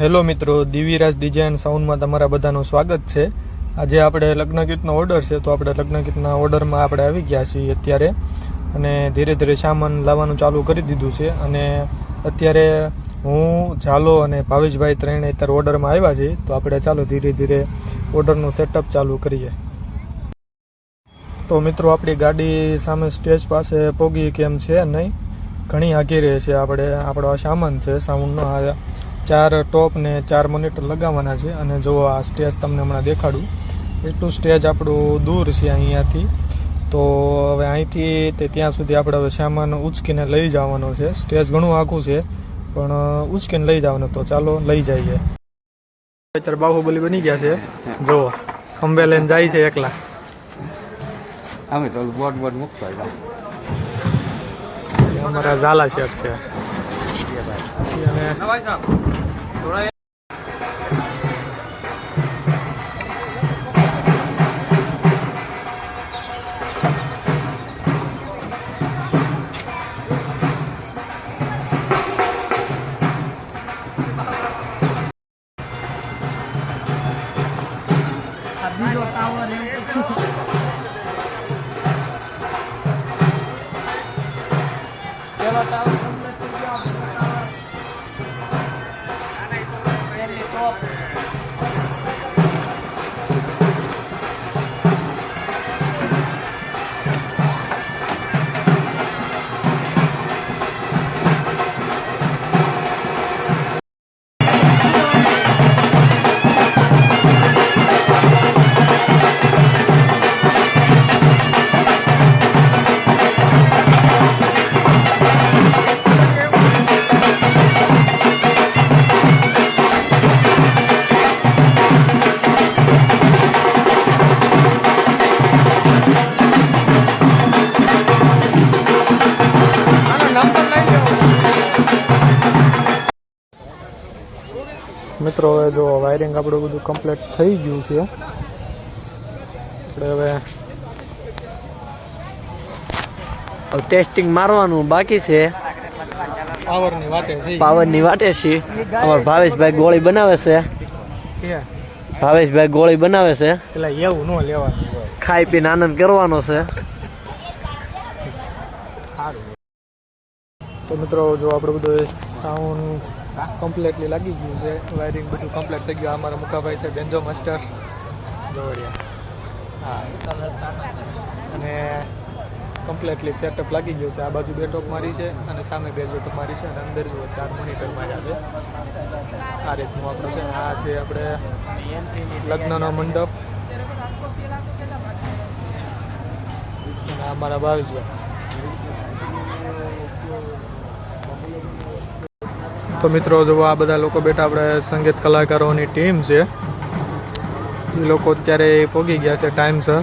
Hello મિત્રો Divyaraj design સાઉન્ડમાં તમારા બધાનું સ્વાગત છે. આજે આપણે લગ્ન ગીતનો ઓર્ડર છે, તો આપણે લગ્ન ગીતના ઓર્ડરમાં આપણે આવી ગયા છીએ અત્યારે. અને ધીરે ધીરે સામાન લાવવાનું ચાલુ કરી દીધું છે. અને અત્યારે હું, ઝાલો અને ભાવેશભાઈ ત્રણે અત્યારે ઓર્ડરમાં આવ્યા છે. તો આપણે ચાલો ધીરે ધીરે ઓર્ડરનું સેટઅપ ચાલુ કરીએ. તો મિત્રો, આપણી ગાડી સામે સ્ટેજ પાસે પોગી કેમ છે નહીં? ઘણી આગી રહે છે આપણે, આપણો આ સામાન છે, સાઉન્ડનો આ ચાર ટોપ ને ચાર મોનિટર લગાવવાના છે. અને જો આ સ્ટેજ તમને હમણાં દેખાડું એટલું સ્ટેજ આપણું દૂર છે અહીંયાથી. તો હવે અહીંથી તે ત્યાં સુધી આપણે હવે સામાન ઉચકીને લઈ જવાનો છે. સ્ટેજ ઘણું આખું છે પણ ઉચકીને લઈ જવાનું. તો ચાલો લઈ જઈએ. અત્યારે બાહુબલી બની ગયા છે. જો ખંભે લઈને જાય છે એકલા. અમે તો બોટ બોટ મૂકતા અમારા ઝાલા શેખ છે. અને મિત્રો હવે જો વાયરિંગ આપણું બધું કમ્પ્લીટ થઈ ગયું છે. આપણે હવે ટેસ્ટિંગ મારવાનું બાકી છે. પાવરની વાટે છે પાવરની વાટે છે. અમાર ભાવેશભાઈ ગોળી બનાવે છે. ભાવેશભાઈ ગોળી બનાવે છે. એટલે એવું ન લેવાનું ખાઈ પીને આનંદ કરવાનો છે. તો મિત્રો જો આપણે બધું સાઉન્ડ કમ્પ્લીટલી લાગી ગયું છે. વાયરિંગ બધું કમ્પ્લેટ થઈ ગયું. અમારા મુકાભાઈ છે બેન્જો માસ્ટર જોડિયા હા. અને કમ્પ્લેટલી સેટઅપ લાગી ગયું છે. આ બાજુ બે ટોપ મારી છે અને સામે બે ટોપ મારી છે અને અંદર જુઓ ચાર મોનિટર માર્યા છે. આ રીતનું આપણું છે. આ છે આપણે લગ્નનો મંડપ. અમારા ભાવેશભાઈ તો મિત્રો જો આ બધા લોકો બેઠા આપણે સંગીત કલાકારોની ટીમ છે. એ લોકો અત્યારે પહોંચી ગયા છે ટાઈમસર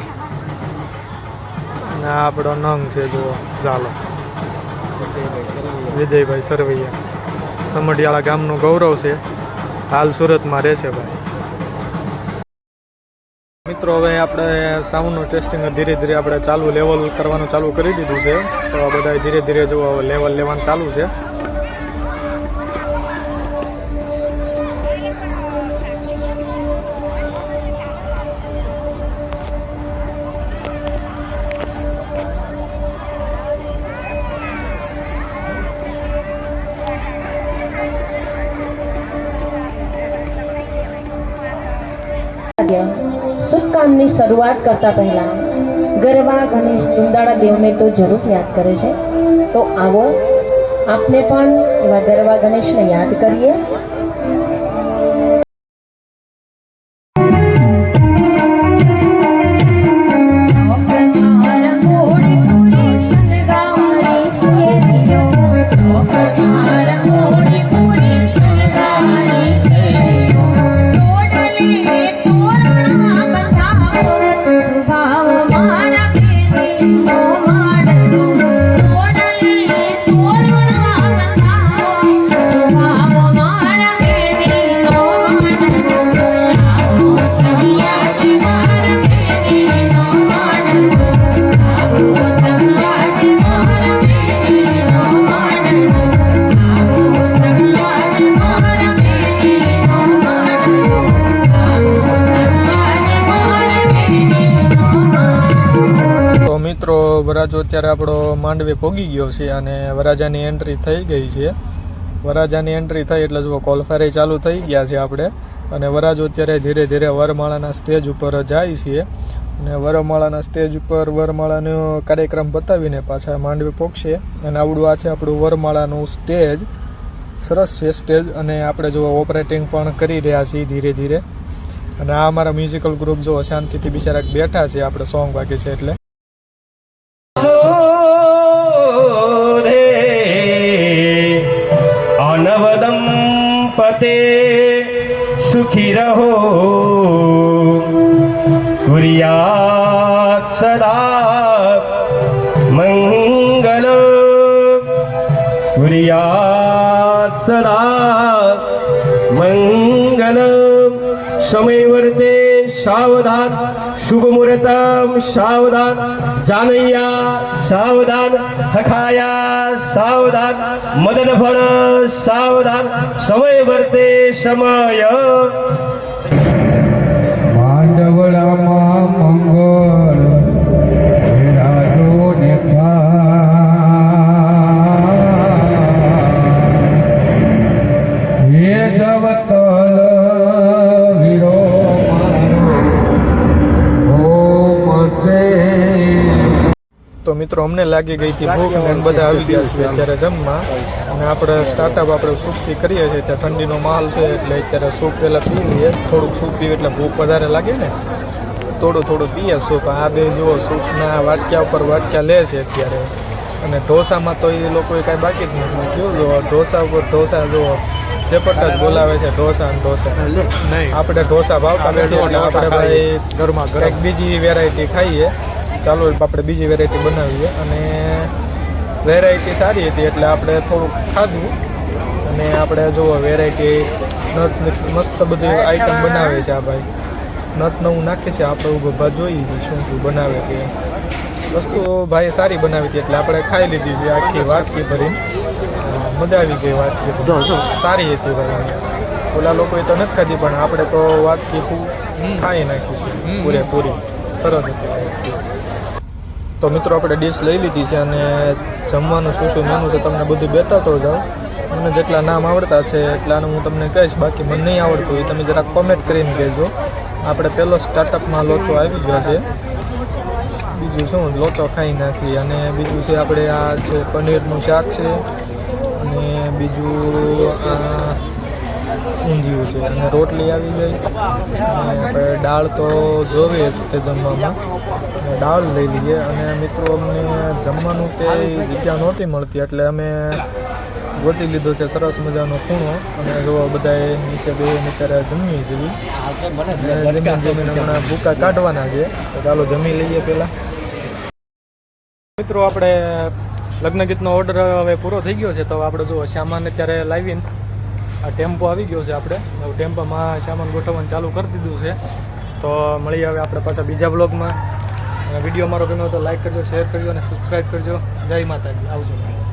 અને આ આપણો નંગ છે જુઓ ચાલો વિજયભાઈ સરવૈયા. સમઢિયાળા ગામનું ગૌરવ છે. હાલ સુરતમાં રહેશે ભાઈ. મિત્રો હવે આપણે સાઉન્ડનું ટેસ્ટિંગ ધીરે ધીરે આપણે ચાલુ લેવલ કરવાનું ચાલુ કરી દીધું છે. તો આ બધા ધીરે ધીરે જો લેવલ લેવાનું ચાલુ છે. કામની શરૂઆત કરતા પહેલા ગરબા, ગણેશ દુંદાળા દેવને તો જરૂર યાદ કરે છે. તો આવો આપને પણ એવા ગરબા, ગણેશને યાદ કરીએ. વરાજો અત્યારે આપણો માંડવે પોગી ગયો છે અને વરાજાની એન્ટ્રી થઈ ગઈ છે. વરાજાની એન્ટ્રી થઈ એટલે જુઓ કોલફારે ચાલુ થઈ ગયા છે આપણે. અને વરાજો અત્યારે ધીરે ધીરે વરમાળાના સ્ટેજ ઉપર જાય છે. અને વરમાળાના સ્ટેજ ઉપર વરમાળાનો કાર્યક્રમ બતાવીને પાછા માંડવે પોગશે. અને આવડું આ છે આપણું વરમાળાનું સ્ટેજ સરસ છે સ્ટેજ અને આપણે જો ઓપરેટિંગ પણ કરી રહ્યા છીએ ધીરે ધીરે. અને આ અમારા મ્યુઝિકલ ગ્રુપ જો શાંતિથી બિચારા બેઠા છે, આપણે સોંગ વાગે છે એટલે. सुखी रहो। गुरिया सदा मंगल। गुरिया सदा मंगल। समयवर्ते सावधान शुभमुहूर्तम सावधान जानय्या सावधान हखाया सावधान मदन फळ सावधान समय भरते समय મિત્રો અમને લાગી ગઈ હતી ભૂખ ને બધા આવી ગયા છે અત્યારે જમવા. અને આપણે સ્ટાર્ટઅપ આપણે સૂપથી કરીએ છીએ ત્યાં ઠંડીનો માલ છે એટલે અત્યારે સૂપ પહેલાં પી લઈએ. થોડુંક સૂપ પીએ એટલે ભૂખ વધારે લાગે ને. થોડું થોડું પીએ સૂપ. આ બે જુઓ સૂપના વાટક્યા ઉપર વાટક્યા લે છે અત્યારે. અને ઢોસામાં તો એ લોકોએ કાંઈ બાકી જ નથી કેવું જુઓ ઢોસા ઉપર ઢોસા જુઓ. ચેપટા જ બોલાવે છે ઢોસા અને ઢોસા. નહીં. આપણે ઢોસા ભાવતા નથી એટલે આપણે ભાઈ ઘરમાં ઘરે બીજી વેરાયટી ખાઈએ. ચાલો આપણે બીજી વેરાયટી બનાવીએ. અને વેરાયટી સારી હતી એટલે આપણે થોડુંક ખાધું. અને આપણે જુઓ વેરાયટી નત મસ્ત બધી આઈટમ બનાવે છે આ ભાઈ. નત નવું નાખે છે આપણે ઊભા જોઈએ છીએ શું શું બનાવે છે. વસ્તુ ભાઈ સારી બનાવી હતી એટલે આપણે ખાઈ લીધી છે આખી વાટકી ભરીને. મજા આવી ગઈ વાટકી સારી હતી ભાઈ ઓલા લોકોએ તો નથી ખાધી પણ આપણે તો વાટકી ખાઈ નાખી છે. પૂરેપૂરી. સરસ હતી. તો મિત્રો, આપણે ડીશ લઈ લીધી છે અને જમવાનું શું શું મેનુ છે તમને બધું બતાવતો જાઉં. મને જેટલા નામ આવડતા છે એટલાનું હું તમને કહીશ, બાકી મને નહીં આવડતું એ તમે જરાક કોમેન્ટ કરીને કહેજો. આપણે પહેલો સ્ટાર્ટઅપમાં લોચો આવી ગયો છે. બીજું શું, લોચો ખાઈ નાખી. અને બીજું છે આપણે આ છે પનીરનું શાક છે, અને બીજું આ ઊંધિયું છે. અને રોટલી આવી ગઈ. અને આપણે દાળ તો જોઈએ તે જમવામાં. દાળ લઈ લઈએ અને મિત્રો, અમને જમવાનું કે જગ્યા નહોતી મળતી, એટલે અમે ગોતી લીધો છે સરસ મજાનો ખૂણો અને જો બધાએ નીચે બેસીને અત્યારે જમીએ છીએ. જમીન જમીન હમણાં ભૂકા કાઢવાના છે. તો ચાલો જમી લઈએ પહેલાં. મિત્રો, આપણે લગ્ન ગીતનો ઓર્ડર હવે પૂરો થઈ ગયો છે, તો આપણે જો સામાન અત્યારે લાવીને આ ટેમ્પો આવી ગયો છે આપણે. ટેમ્પોમાં સામાન ગોઠવવાનું ચાલુ કરી દીધું છે. તો મળીએ હવે આપણે પાછા બીજા બ્લોગમાં વીડિયો અમારો ગમ્યો તો લાઈક કરજો શેર કરજો અને સબસ્ક્રાઈબ કરજો. જય માતાજી. આવજો.